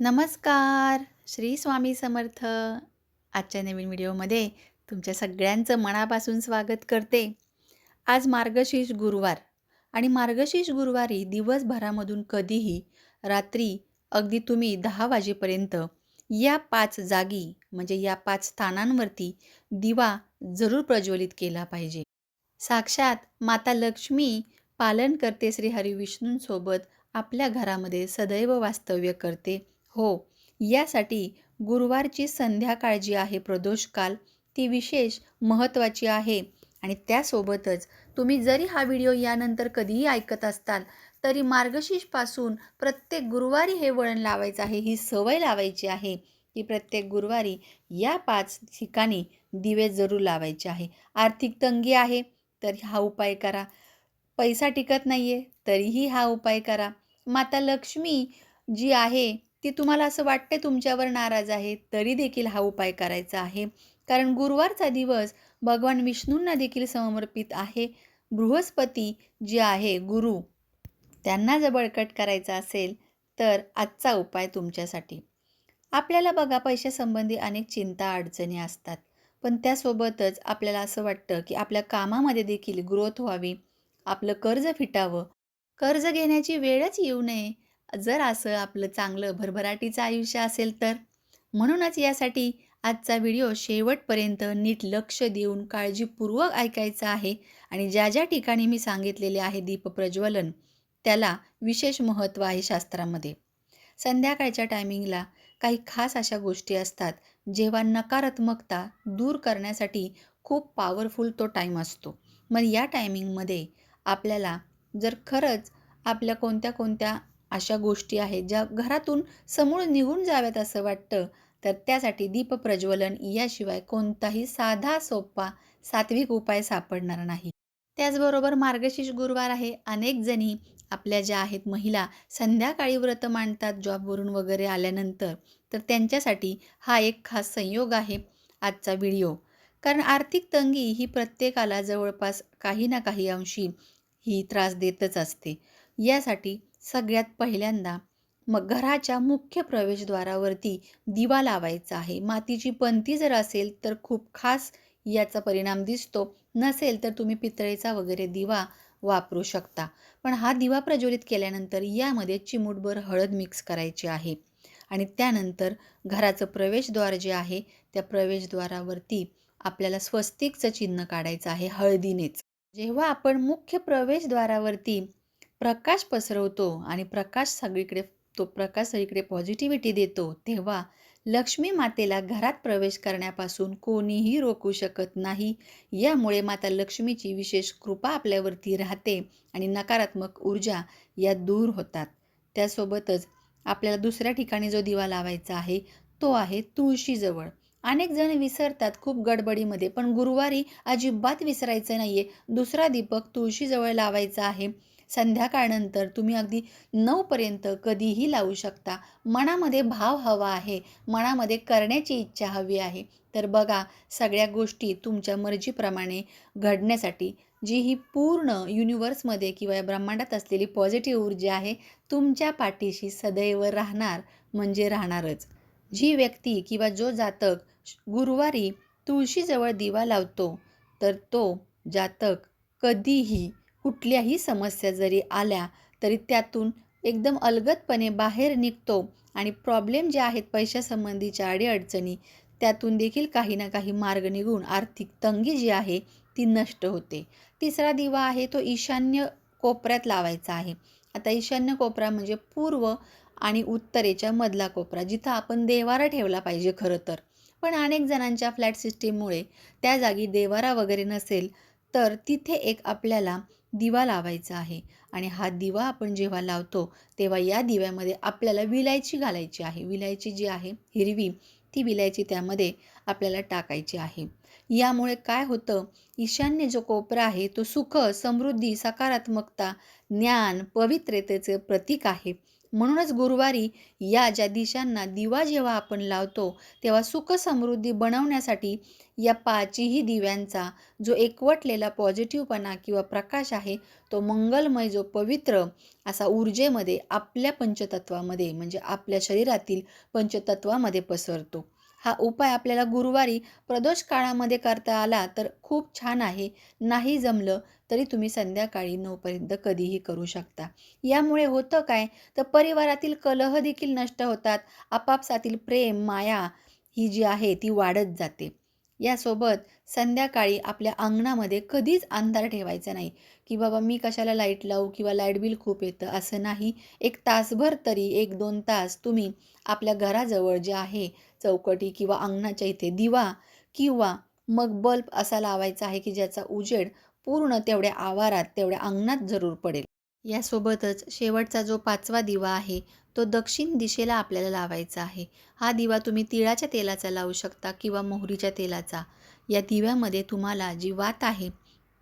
नमस्कार. श्री स्वामी समर्थ. आजच्या नवीन व्हिडिओमध्ये तुमच्या सगळ्यांचं मनापासून स्वागत करते. आज मार्गशीर्ष गुरुवार आणि मार्गशीर्ष गुरुवारी दिवसभरामधून कधीही रात्री अगदी तुम्ही दहा वाजेपर्यंत या पाच जागी म्हणजे या पाच स्थानांवरती दिवा जरूर प्रज्वलित केला पाहिजे. साक्षात माता लक्ष्मी पालन करते श्री हरिविष्णूंसोबत आपल्या घरामध्ये सदैव वास्तव्य करते. हो यासाठी गुरुवारची संध्याकाळ जी आहे प्रदोषकाल. ती विशेष महत्त्वाची आहे आणि त्यासोबतच तुम्ही जरी हा व्हिडिओ यानंतर कधीही ऐकत असताल तरी मार्गशीर्षपासून प्रत्येक गुरुवारी हे वळण लावायचं आहे ही सवय लावायची आहे की प्रत्येक गुरुवारी या पाच ठिकाणी दिवे जरूर लावायचे आहे. आर्थिक तंगी आहे तर हा उपाय करा. पैसा टिकत नाही आहे तरीही हा उपाय करा. माता लक्ष्मी जी आहे ती तुम्हाला असं वाटते तुमच्यावर नाराज आहे तरी देखील हा उपाय करायचा आहे. कारण गुरुवारचा दिवस भगवान विष्णूंना देखील समर्पित आहे. बृहस्पती जे आहे गुरु त्यांना जर बळकट करायचा असेल तर आजचा उपाय तुमच्यासाठी. आपल्याला बघा पैशासंबंधी अनेक चिंता अडचणी असतात. पण त्यासोबतच आपल्याला असं वाटतं की आपल्या कामामध्ये देखील ग्रोथ व्हावी. आपलं कर्ज फिटावं. कर्ज घेण्याची वेळच येऊ नये. जर असं आपलं चांगलं भरभराटीचं आयुष्य असेल तर? म्हणूनच यासाठी आजचा व्हिडिओ शेवटपर्यंत नीट लक्ष देऊन काळजीपूर्वक ऐकायचा आहे आणि ज्या ज्या ठिकाणी मी सांगितलेले आहे दीपप्रज्वलन त्याला विशेष महत्त्व आहे शास्त्रामध्ये. संध्याकाळच्या टायमिंगला काही खास अशा गोष्टी असतात जेव्हा नकारात्मकता दूर करण्यासाठी खूप पॉवरफुल तो टाईम असतो. मग या टायमिंगमध्ये आपल्याला जर खरंच आपल्या कोणत्या कोणत्या अशा गोष्टी आहेत ज्या घरातून समूळ निघून जाव्यात असं वाटतं. तर त्यासाठी दीपप्रज्वलन याशिवाय कोणताही साधा सोपा सात्विक उपाय सापडणार नाही. त्याचबरोबर मार्गशीर्ष गुरुवार आहे. अनेक जणी आपल्या ज्या आहेत महिला संध्याकाळी व्रत मांडतात जॉबवरून वगैरे आल्यानंतर. तर त्यांच्यासाठी हा एक खास संयोग आहे आजचा व्हिडिओ. कारण आर्थिक तंगी ही प्रत्येकाला जवळपास काही ना काही अंशी ही त्रास देतच असते. यासाठी सगळ्यात पहिल्यांदा मग घराच्या मुख्य प्रवेशद्वारावरती दिवा लावायचा आहे. मातीची पंती जर असेल तर खूप खास याचा परिणाम दिसतो. नसेल तर तुम्ही पितळेचा वगैरे दिवा वापरू शकता. पण हा दिवा प्रज्वलित केल्यानंतर यामध्ये चिमूटभर हळद मिक्स करायची आहे. आणि त्यानंतर घराचं प्रवेशद्वार जे आहे त्या प्रवेशद्वारावरती आपल्याला स्वस्तिकचं चिन्ह काढायचं आहे हळदीनेच. जेव्हा आपण मुख्य प्रवेशद्वारावरती प्रकाश पसरवतो आणि प्रकाश सगळीकडे तो प्रकाश सगळीकडे पॉझिटिव्हिटी देतो तेव्हा लक्ष्मी मातेला घरात प्रवेश करण्यापासून कोणीही रोखू शकत नाही. यामुळे माता लक्ष्मीची विशेष कृपा आपल्यावरती राहते आणि नकारात्मक ऊर्जा या दूर होतात. त्यासोबतच आपल्याला दुसऱ्या ठिकाणी जो दिवा लावायचा आहे तो आहे तुळशीजवळ. अनेक जण विसरतात खूप गडबडीमध्ये पण गुरुवारी अजिबात विसरायचं नाही आहे दुसरा दीपक तुळशीजवळ लावायचा आहे. संध्याकाळनंतर तुम्ही अगदी नऊपर्यंत कधीही लावू शकता. मनामध्ये भाव हवा आहे. मनामध्ये करण्याची इच्छा हवी आहे. तर बघा सगळ्या गोष्टी तुमच्या मर्जीप्रमाणे घडण्यासाठी जी ही पूर्ण युनिवर्समध्ये किंवा या ब्रह्मांडात असलेली पॉझिटिव्ह ऊर्जा आहे तुमच्या पाठीशी सदैव राहणार म्हणजे राहणारच. जी व्यक्ती किंवा जो जातक गुरुवारी तुळशीजवळ दिवा लावतो तर तो जातक कधीही कुठल्याही समस्या जरी आल्या तरी त्यातून एकदम अलगदपणे बाहेर निघतो आणि प्रॉब्लेम जे आहेत पैशासंबंधीच्या अडीअडचणी त्यातून देखील काही ना काही मार्ग निघून आर्थिक तंगी जी आहे ती नष्ट होते. तिसरा दिवा आहे तो ईशान्य कोपऱ्यात लावायचा आहे. आता ईशान्य कोपरा म्हणजे पूर्व आणि उत्तरेच्या मधला कोपरा जिथं आपण देवारा ठेवला पाहिजे खरं तर. पण अनेक जणांच्या फ्लॅट सिस्टीममुळे त्या जागी देवारा वगैरे नसेल तर तिथे एक आपल्याला दिवा लावायचा आहे. आणि हा दिवा आपण जेव्हा लावतो तेव्हा या दिव्यामध्ये आपल्याला विलायची घालायची आहे. विलायची जी आहे हिरवी ती विलायची त्यामध्ये आपल्याला टाकायची आहे. यामुळे काय होतं ईशान्य जो कोपरा आहे तो सुख समृद्धी सकारात्मकता ज्ञान पवित्रतेचे प्रतीक आहे. म्हणूनच गुरुवारी या ज्या दिशांना दिवा जेव्हा आपण लावतो तेव्हा सुख समृद्धी बनवण्यासाठी या पाचही दिव्यांचा जो एकवटलेला पॉझिटिव्हपणा किंवा प्रकाश आहे तो मंगलमय जो पवित्र असा ऊर्जेमध्ये आपल्या पंचतत्वामध्ये म्हणजे आपल्या शरीरातील पंचतत्वामध्ये पसरतो. हा उपाय आपल्याला गुरुवारी प्रदोष काळामध्ये करता आला तर खूप छान आहे. नाही जमलं तरी तुम्ही संध्याकाळी नऊपर्यंत कधीही करू शकता. यामुळे होतं काय? तर परिवारातील कलह देखील नष्ट होतात. आपापसातील प्रेम माया ही जी आहे ती वाढत जाते. यासोबत संध्याकाळी आपल्या अंगणामध्ये कधीच अंधार ठेवायचा नाही. की बाबा मी कशाला लाइट लावू किंवा लाइट बिल खूप येतं असं नाही. एक तासभर तरी एक दोन तास तुम्ही आपल्या घराजवळ जे आहे चौकटी किंवा अंगणाच्या इथे दिवा किंवा मग बल्ब असा लावायचा आहे की ज्याचा उजेड पूर्ण तेवढ्या आवारात तेवढ्या अंगणात जरूर पडेल. यासोबतच शेवटचा जो पाचवा दिवा आहे तो दक्षिण दिशेला आपल्याला लावायचा आहे. हा दिवा तुम्ही तिळाच्या तेलाचा लावू शकता किंवा मोहरीच्या तेलाचा. या दिव्यामध्ये तुम्हाला जी वात आहे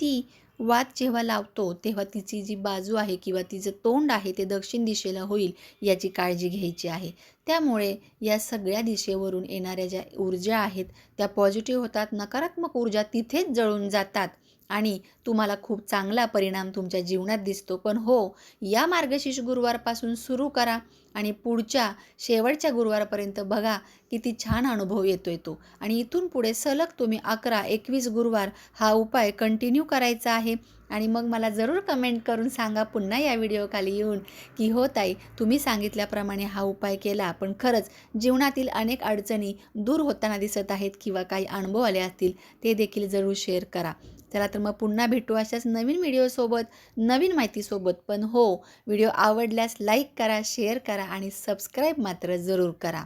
ती वात जेव्हा लावतो तेव्हा तिची जी बाजू आहे किंवा तिचं तोंड आहे ते दक्षिण दिशेला होईल याची काळजी घ्यायची आहे. त्यामुळे या सगळ्या दिशेवरून येणाऱ्या ज्या ऊर्जा आहेत त्या पॉझिटिव्ह होतात नकारात्मक ऊर्जा तिथेच जळून जातात. आणि तुम्हाला खूप चांगला परिणाम तुमच्या जीवनात दिसतो. पण हो या मार्गशीर्ष गुरुवारपासून सुरू करा आणि पुढच्या शेवटच्या गुरुवारपर्यंत बघा किती छान अनुभव येतो आहे तो. आणि इथून पुढे सलग तुम्ही अकरा एकवीस गुरुवार हा उपाय कंटिन्यू करायचा आहे. आणि मग मला जरूर कमेंट करून सांगा पुन्हा या व्हिडिओखाली येऊन की हो ताई तुम्ही सांगितल्याप्रमाणे हा उपाय केला. पण खरंच जीवनातील अनेक अडचणी दूर होताना दिसत आहेत किंवा काही अनुभव आले असतील ते देखील जरूर शेअर करा. चला तर मग पुन्हा भेटू अशाच नवीन व्हिडिओसोबत नवीन माहितीसोबत पण हो व्हिडिओ आवडल्यास लाईक करा शेअर करा आणि सबस्क्राईब मात्र जरूर करा.